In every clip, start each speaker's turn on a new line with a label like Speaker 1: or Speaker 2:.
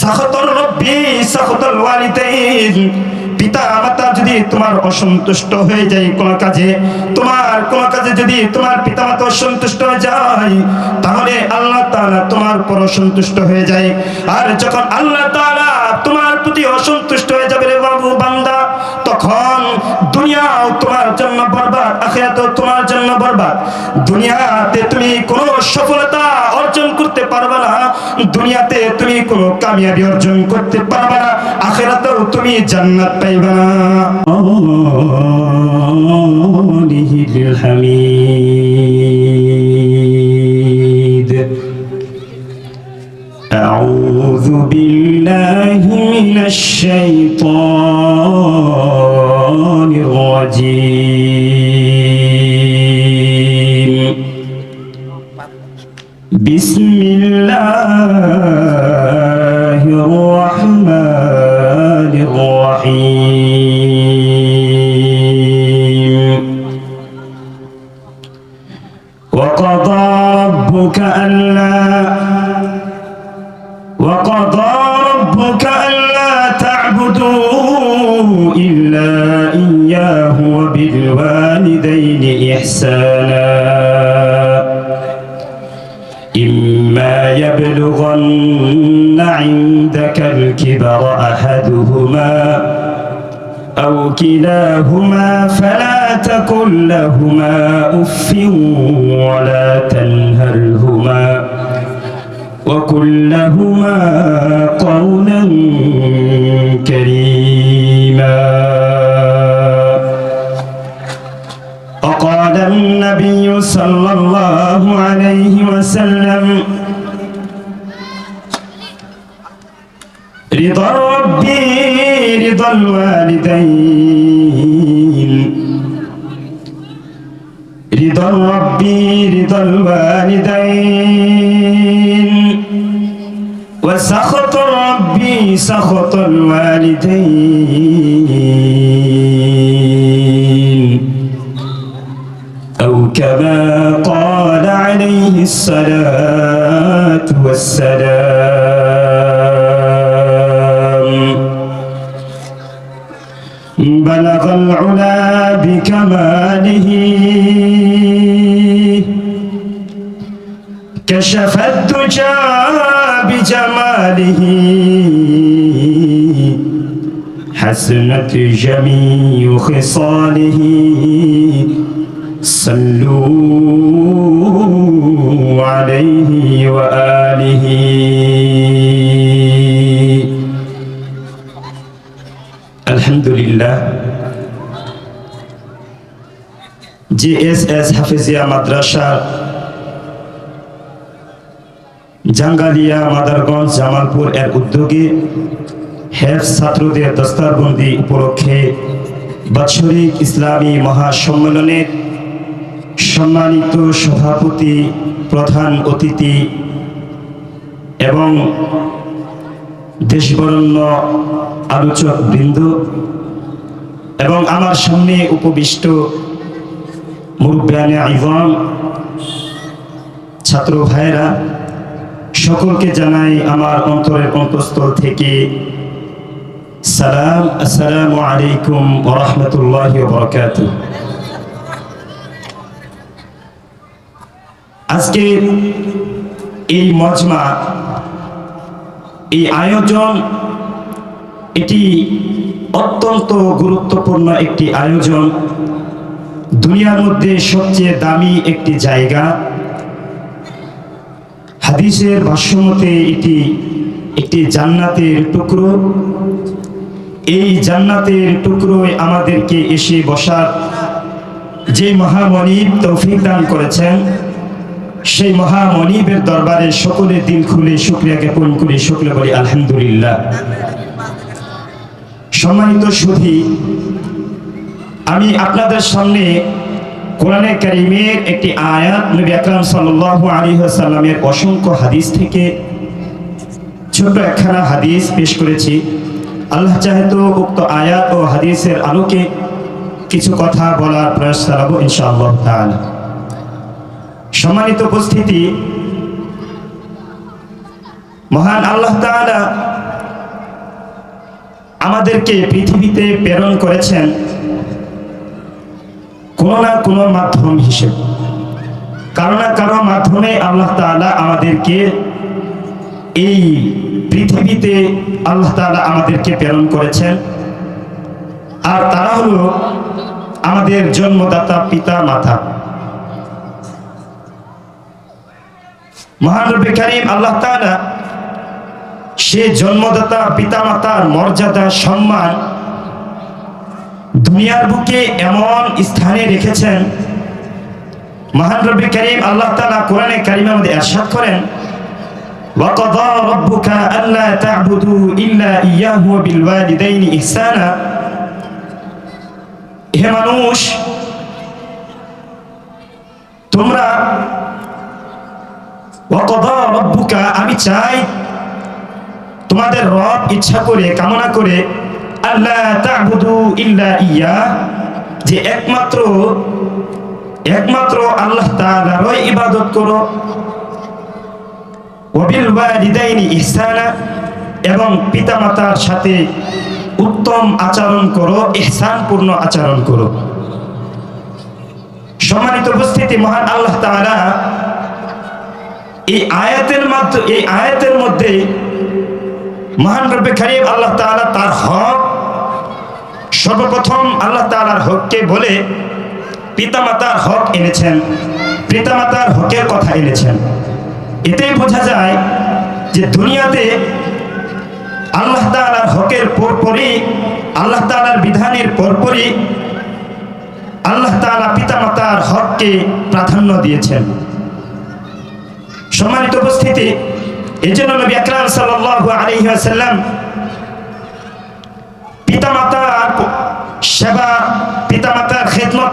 Speaker 1: সাখতর রব্বি সাহতল ওয়ালিদাইন। পিতা মাতা যদি তোমার অসন্তুষ্ট হয়ে যায় কোনো কাজে, তোমার কোন কাজে যদি তোমার পিতা মাতা অসন্তুষ্ট হয়ে যায়, তাহলে আল্লাহ তাআলা তোমার পর অসন্তুষ্ট হয়ে যায়। আর যখন আল্লাহ তাআলা তোমার প্রতি অসন্তুষ্ট বরবাদ আখিরাতও তোমার জন্য বরবাদ দুনিয়াতে তুমি কোনো সফলতা অর্জন করতে পারবে না দুনিয়াতে তুমি কোনো কামিয়াবি অর্জন করতে পারবে না আখিরাতেও তুমি জান্নাত পাইবে না আলিহিল হামিদ أعوذ بالله من الشيطان الرجيم الله الرحمن الرحيم. وقضى ربك ألا وقضى ربك ألا تعبدوا إلا إياه وبالوالدين إحسانا. يبلغن عندك الكبر أحدهما أو كلاهما فلا تقل لهما أف ولا تنهرهما وقل لهما قولا كريما. وقال النبي صلى الله عليه وسلم رضا ربي رضا الوالدين. رضا ربي رضا الوالدين. وسخط ربي سخط الوالدين. أو كما قال عليه الصلاة والسلام كشف الدجى بجماله. حسنت جميع خصاله. صلوا عليه وآله. الحمد لله جي اس اس حفظية مدرسة জাঙ্গালিয়া, মাদারগঞ্জ, জামালপুর এর উদ্যোগে হেফ ছাত্রদের দস্তারবন্দি উপলক্ষে বাৎসরিক ইসলামী মহাসম্মেলনের সম্মানিত সভাপতি, প্রধান অতিথি এবং দেশবরণ্য আলোচক বৃন্দ এবং আমার সামনে উপবিষ্ট মুরব্বানে আইভম ছাত্র ভাইরা সকলকে জানাই আমার অন্তরের অন্তঃস্থল থেকে সালাম, আসসালামু আলাইকুম ওরহমতুল্লাহ বরকাত আজকে এই মজমা, এই আয়োজন এটি অত্যন্ত গুরুত্বপূর্ণ একটি আয়োজন। দুনিয়ার মধ্যে সবচেয়ে দামি একটি জায়গা। হাদিসের ভাষ্যমতে এটি একটি জান্নাতের টুকরো। এই জান্নাতের টুকরোয় আমাদেরকে এসে বসার যে মহামনিব তৌফিক দান করেছেন, সেই মহামনিবের দরবারে সকলে দিল খুলে শুক্রিয়া জ্ঞাপন করে শুক্লে বলি, আলহামদুলিল্লাহ। সম্মানিত সুধী, আমি আপনাদের সামনে কোরআনে কারিমের একটি আয়াত নবী আকরাম সাল্লাল্লাহু আলাইহি ওয়াসাল্লামের অসংখ্য হাদিস থেকে ছোট একখানা হাদিস পেশ করেছি। আল্লাহ চাহেতো উক্ত আয়াত ও হাদিসের আলোকে কিছু কথা বলার প্রয়াস চালাবো ইনশাআল্লাহ তাআলা। সম্মানিত উপস্থিতি, মহান আল্লাহ তাআলা আমাদেরকে পৃথিবীতে প্রেরণ করেছেন কোনো না কোনো মাধ্যম হিসেবে। কারও না কারও মাধ্যমে আল্লাহ তাআলা আমাদেরকে এই পৃথিবীতে আল্লাহ তাআলা আমাদেরকে প্রেরণ করেছেন। আর তারা হলো আমাদের জন্মদাতা পিতা, মাতা। মহান রব্বে কারীম আল্লাহ তাআলা সে জন্মদাতা পিতা মাতার মর্যাদা, সম্মান দুনিয়ার বুকে এমন স্থানে রেখেছেন মহান রব্বে করিম আল্লাহ তাআলা কোরআনে কারিমের মধ্যে ارشاد করেন وقضى ربك ألا تعبدوا إلا إياه وبالوالدين إحسانا হে মানুষ তোমরা وقضى ربك আমি চাই তোমাদের রব ইচ্ছা করে কামনা করে আল্লাহ তা'বুদু ইল্লা যে একমাত্র একমাত্র আল্লাহ তাআলারই ইবাদত করো। ওয়াবিল ওয়ালিদাইনি ইহসানা। সাথে উত্তম আচরণ করো, ইহসানপূর্ণ আচরণ করো। সম্মানিত উপস্থিতি, মহান আল্লাহ তাআলা এই আয়াতের মাধ্যমে এই আয়াতের মধ্যে মহান রব্বে কারীম আল্লাহ তাআলা তার হক সর্বপ্রথম আল্লাহ তাআলার হককে বলে পিতামাতার হক এনেছেন, পিতামাতার হকের কথা এনেছেন। এতেই বোঝা যায় যে দুনিয়াতে আল্লাহ তাআলার হকের পরপরই, আল্লাহ তাআলার বিধানের পরপরই আল্লাহ তাআলা পিতামাতার হককে প্রাধান্য দিয়েছেন। সম্মানিত উপস্থিতি এই জন্য নবী আকরাম সাল্লাল্লাহু আলাইহি ওয়াসাল্লাম পিতামাতার সেবা পিতামাতার খেদমত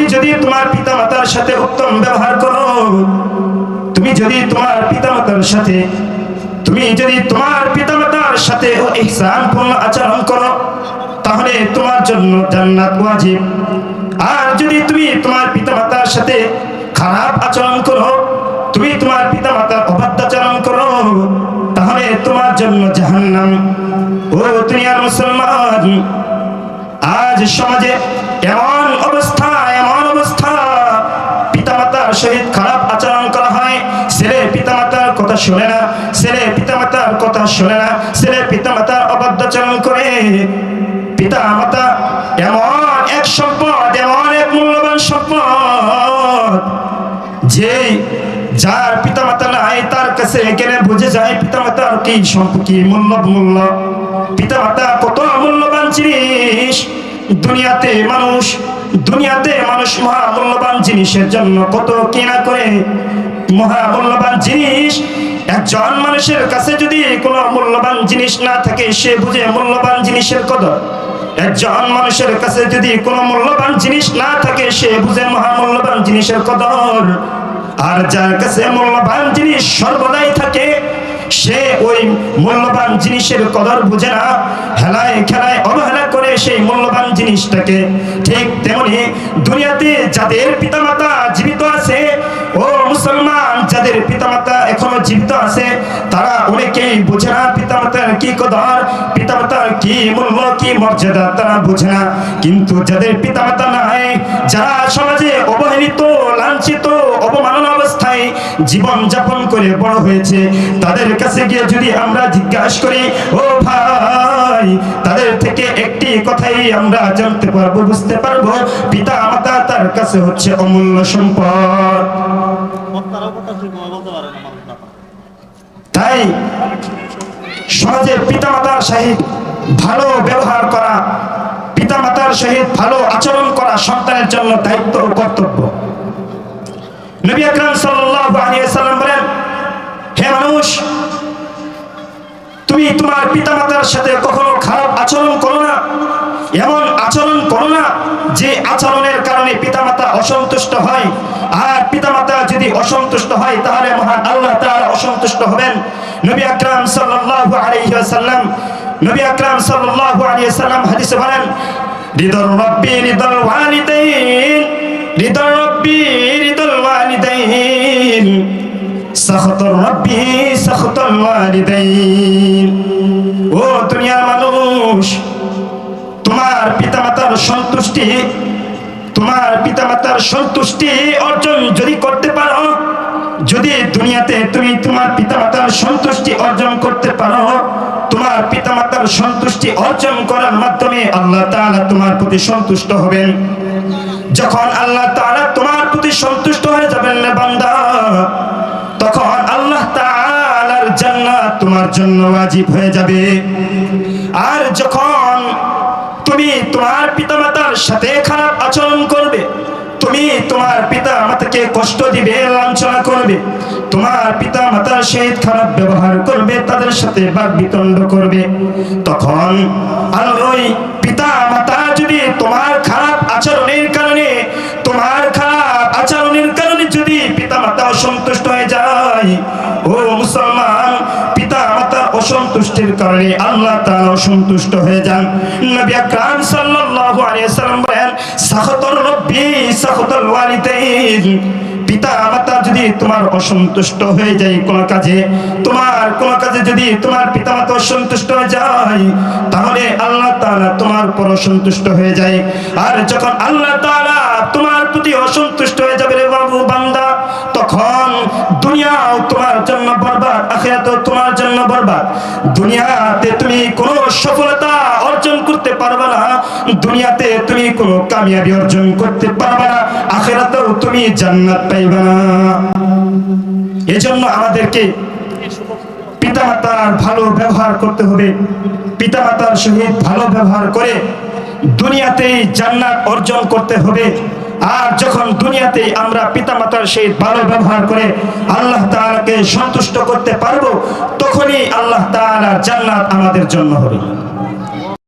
Speaker 1: তুমি যদি তোমার পিতামাতার সাথে উত্তম ব্যবহার করো, তুমি যদি তোমার পিতামাতার সাথে, তুমি যদি তোমার পিতামাতার সাথে ইহসানপূর্ণ আচরণ করো, তাহলে তোমার জন্য জান্নাত ওয়াজিব। আর যদি তুমি তোমার পিতামাতার সাথে খারাপ আচরণ করো, তুমি তোমার পিতামাতার অবাধ্যাচরণ করো, তাহলে তোমার জন্য জাহান্নাম। ও দুনিয়ার মুসলমান, আজ সমাজে শোনে না, ছেলে পিতামাতার কথা শোনে না, ছেলে পিতামাতার অবাধ্যাচরণ করে। পিতামাতা, এমন এক সম্পদ, এমন এক মূল্যবান সম্পদ, যে যার পিতামাতা নাই, তার কাছে গেলে বুঝে যায় পিতা পিতামাতার কি সম্পর্কে মূল্য মূল্য। পিতামাতা কত মূল্যবান জিনিস, দুনিয়াতে মানুষ দুনিয়াতে মানুষ মহা মূল্যবান জিনিসের জন্য কত কেনা করে। মহা মূল্যবান জিনিস একজন মানুষের কাছে যদি কোনো মূল্যবান জিনিস না থাকে, সে বুঝে মূল্যবান জিনিসের কদর। একজন মানুষের কাছে যদি কোনো মূল্যবান জিনিস না থাকে, সে বুঝে মহামূল্যবান জিনিসের কদর। আর যার কাছে মূল্যবান জিনিস সর্বদাই থাকে, সে ওই মূল্যবান জিনিসের কদর বুঝে না। হেলায় খেলায় অবহেলা করে সেই মূল্যবান জিনিসটাকে ঠিক তেমনি দুনিয়াতে যাদের পিতামাতা জীবিত আছে, ও মুসলমান যাদের পিতামাতা এখনও জীবিত আছে, তারা অনেকেই বুঝে না পিতামাতার কি কদর, পিতামাতার কি মূল্য, কি মর্যাদা, তারা বুঝে না। কিন্তু যাদের পিতামাতা নাই, যারা সমাজে অবহেলিত, লাঞ্ছিত, অবমাননা অবস্থায় জীবন যাপন করে বড় হয়েছে, তাদের কাছে গিয়ে যদি আমরা জিজ্ঞাসা করি, ও ভাই, তাদের থেকে একটি কথাই আমরা জানতে পারব, বুঝতে পারব পিতা মাতা তার কাছে হচ্ছে অমূল্য সম্পদ
Speaker 2: বক্তারাও কথা ঠিক মতো বলতে পারে না মানুষ না
Speaker 1: তাই সমাজে পিতামাতার সহিত ভালো ব্যবহার করা, পিতামাতার সহিত ভালো আচরণ করা সন্তানের জন্য দায়িত্ব ও কর্তব্য। নবী আকরাম সাল্লাল্লাহু আলাইহি সাল্লাম বলেন, হে মানুষ, তুমি তোমার পিতামাতার সাথে কখনো খারাপ আচরণ করো না, এমন আচরণ করো না যে আচরণের কারণে পিতামাতা অসন্তুষ্ট হয়। আর পিতামাতা যদি অসন্তুষ্ট হয়, তাহলে মহান আল্লাহ অসন্তুষ্ট হবেন। নবী আকরাম সাল্লাল্লাহু আলাইহি ওয়াসাল্লাম, নবী আকরাম সাল্লাল্লাহু আলাইহি ওয়াসাল্লাম হাদিসে বলেন রিদর রব্বি রিদল ওয়ালিদাইন রিদর রব্বি রিদল ওয়ালিদাইন সাখতর রব্বি সাখতল ওয়ালিদাইন। ও দুনিয়ার মানুষ, তোমার পিতামাতার সন্তুষ্টি, তোমার পিতামাতার সন্তুষ্টি অর্জন যদি করতে পারো যদি দুনিয়াতে তুমি তোমার পিতামাতার সন্তুষ্টি অর্জন করতে পারো, তোমার পিতামাতার সন্তুষ্টি অর্জন করার মাধ্যমে আল্লাহ তাআলা তোমার প্রতি সন্তুষ্ট হবেন। যখন আল্লাহ তাআলা তোমার প্রতি সন্তুষ্ট হয়ে যাবেন না বান্দা, তখন আল্লাহ তাআলার জান্নাত তোমার জন্য ওয়াজিব হয়ে যাবে। আর যখন তুমি তোমার পিতামাতার সাথে খারাপ আচরণ করবে তুমি তোমার পিতা মাতাকে কষ্ট দিবে, লাঞ্ছনা করবে। তোমার পিতা মাতার সহিত খারাপ ব্যবহার করবে, তাদের সাথে বাদ বিতণ্ড করবে। তখন আর ওই পিতা মাতা যদি তোমার খারাপ আচরণের কারণে, তোমার খারাপ আচরণের কারণে যদি পিতা মাতা অসন্তুষ্ট হয়ে যায়, ও মুসলমান, পিতা মাতার অসন্তুষ্টির কারণে আল্লাহ তাআলা অসন্তুষ্ট হয়ে যান। নবী আকরাম সাল্লাল্লাহু আলাইহি সাল্লাম সাখতুর রব্বি সাখতুল ওয়ালিদাইন। পিতা, মাতা যদি তোমার অসন্তুষ্ট হয়ে যায় কোনো কাজে, তোমার কোনো কাজে যদি তোমার পিতা মাতা অসন্তুষ্ট হয়ে যায়, তাহলে আল্লাহ তাআলা তোমার পর অসন্তুষ্ট হয়ে যায়। আর যখন আল্লাহ তাআলা তোমার প্রতি অসন্তুষ্ট হয়ে যাবে রে বাবু, বান্দা, তখন দুনিয়াও তোমার জন্য বরবাদ, আখিরাতও তোমার জন্য বরবাদ দুনিয়াতে তুমি কোনো সফলতা অর্জন করতে পারবে না। দুনিয়াতে তুমি কোনো কামিয়াবি অর্জন করতে পারবে না। আখিরাতেও তুমি জান্নাত পাইবে না। এজন্য আমাদেরকে পিতামাতার ভালো ব্যবহার করতে হবে। পিতামাতার সহিত ভালো ব্যবহার করে দুনিয়াতেই জান্নাত অর্জন করতে হবে। আর যখন দুনিয়াতে আমরা পিতামাতার সেই ভালো ব্যবহার করে আল্লাহ তাআলাকে সন্তুষ্ট করতে পারব, তখনই আল্লাহ তাআলার জান্নাত আমাদের জন্য হবে।